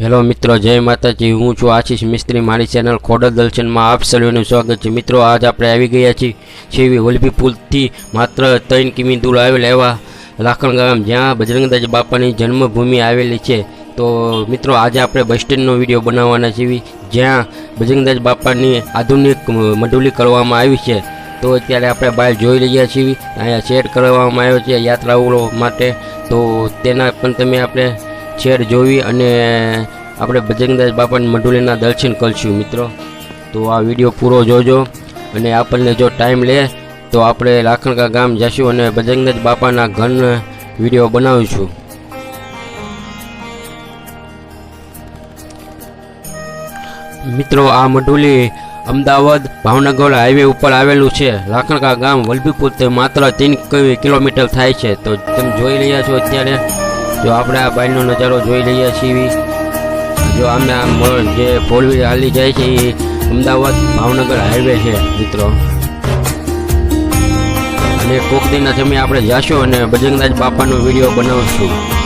Hello મિત્રો, જય માતાજી. હું છું આશીષ મિસ્ત્રી. મારી ચેનલ ખોડલ દર્શનમાં આપ સર્વેનું સ્વાગત છે. મિત્રો, આજ આપણે આવી ગયા છીએ છેવી વલભી પુલથી માત્ર ત્રણ કિમી દૂર આવેલ એવા લાખણ ગામ, જ્યાં બજરંગદાસ બાપાની જન્મભૂમિ આવેલી છે. તો મિત્રો, આજે આપણે બસ સ્ટેન્ડનો વીડિયો બનાવવાના છીએ, જ્યાં બજરંગદાસ બાપાની આધુનિક મઢુલી કરવામાં આવી છે. તો અત્યારે આપણે બહાર જોઈ રહ્યા છીએ. અહીંયા શેડ કરવામાં આવ્યો છે યાત્રાળુઓ માટે. તો તેના પણ તમે આપણે શેડ જોવી અને આપણે બજરંગદાસ બાપાને મંડુલીના દર્શન કરશું, મિત્રો. તો આ વીડિયો પૂરો જોજો અને આપણને જો ટાઈમ લે તો આપણે લાખણકા ગામ જશું અને બજરંગદાસ બાપાના ઘન વીડિયો બનાવીશું. મિત્રો, આ મંડુલી અમદાવાદ ભાવનગર હાઈવે ઉપર આવેલું છે. લાખણકા ગામ વલભીપુર તે માત્ર ત્રણ કિલોમીટર થાય છે. તો તમે જોઈ રહ્યા છો અત્યારે જો આપણે આ બાઈનો નજારો જોઈ રહ્યા છીએ. જો અમે આ જે ફોર વ્હીલર હાલી જાય છે એ અમદાવાદ ભાવનગર હાઈવે છે, મિત્રો. અને કોક દિન સમયે આપણે જાશું અને બજરંગદાસ બાપાનો વીડિયો બનાવશું.